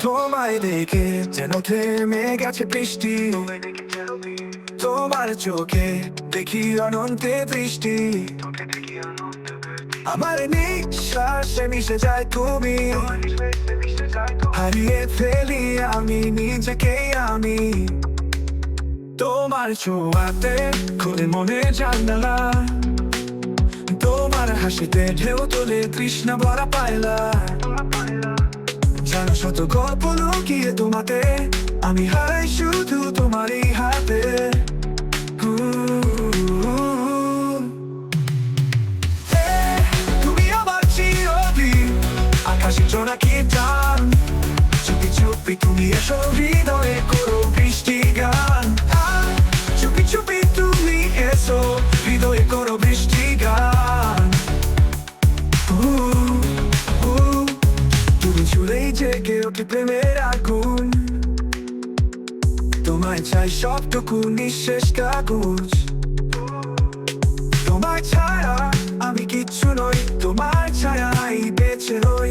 তোমায় দেখে যেন থেমে গেছে বৃষ্টি। তোমার চোখে দেখি অনন্তে দৃষ্টি আমার নিঃশ্বাসে মিশে যায় তুমি। হারিয়ে ফেলি আমি নিজেকে আমি। তোমার ছোঁয়াতে খুলে মনে জানালা। হাসিতে ঢেউ তোলে, তৃষ্ণা ভরা পায়লা জানো শত গল্প লুকিয়ে তোমাতে, আমি হারাই শুধু তোমারই হাতে। তুমি আমার চিরদিন আকাশে জোনাকি টান চুপি চুপি তুমি এসো ওঠে প্রেমের আগুন? তোমায় চাই সবটুকু নিঃশেষ কাগজ। তোমার ছায়া আমি কিচ্ছু নই, তোমার ছায়াই বেঁচে রই।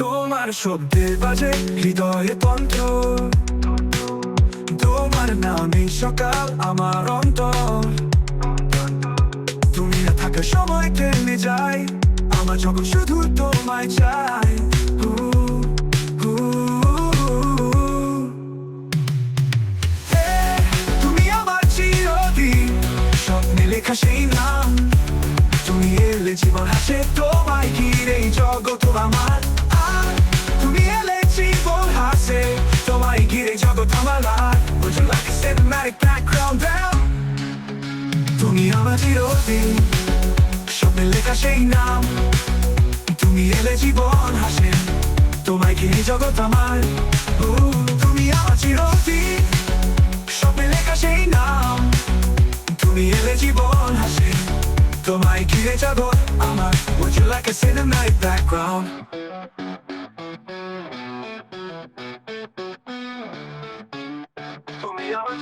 তোমার শব্দের বাজে হৃদয়ে বন্ধ তোমার নামে সকাল আমার অন্তর। তুমি না থাকা সময় থেমে যায়। আমার যখন শুধু তোমায় চাই তুমি আমার চিরদিন স্বপ্নে লেখা সেই নাম। তুমি এলে জীবন হাসে তোমায় ঘিরে জগৎ আমার। তুমি এলে জীবন হাসে তোমায় ঘিরে জগৎ আমার। Would you like a cinematic background? তুমি আমার চিরদিন স্বপ্নে লেখা সেই নাম। জীবন হাসে তোমায় ঘিরে জগৎ আমার। তুমি আমার চিরদিন। স্বপ্নে লেখা সেই নাম। তুমি এলে জীবন হাসে তোমায় ঘিরে জগৎ আমার। Would you like a cinematic background? তুমি আমার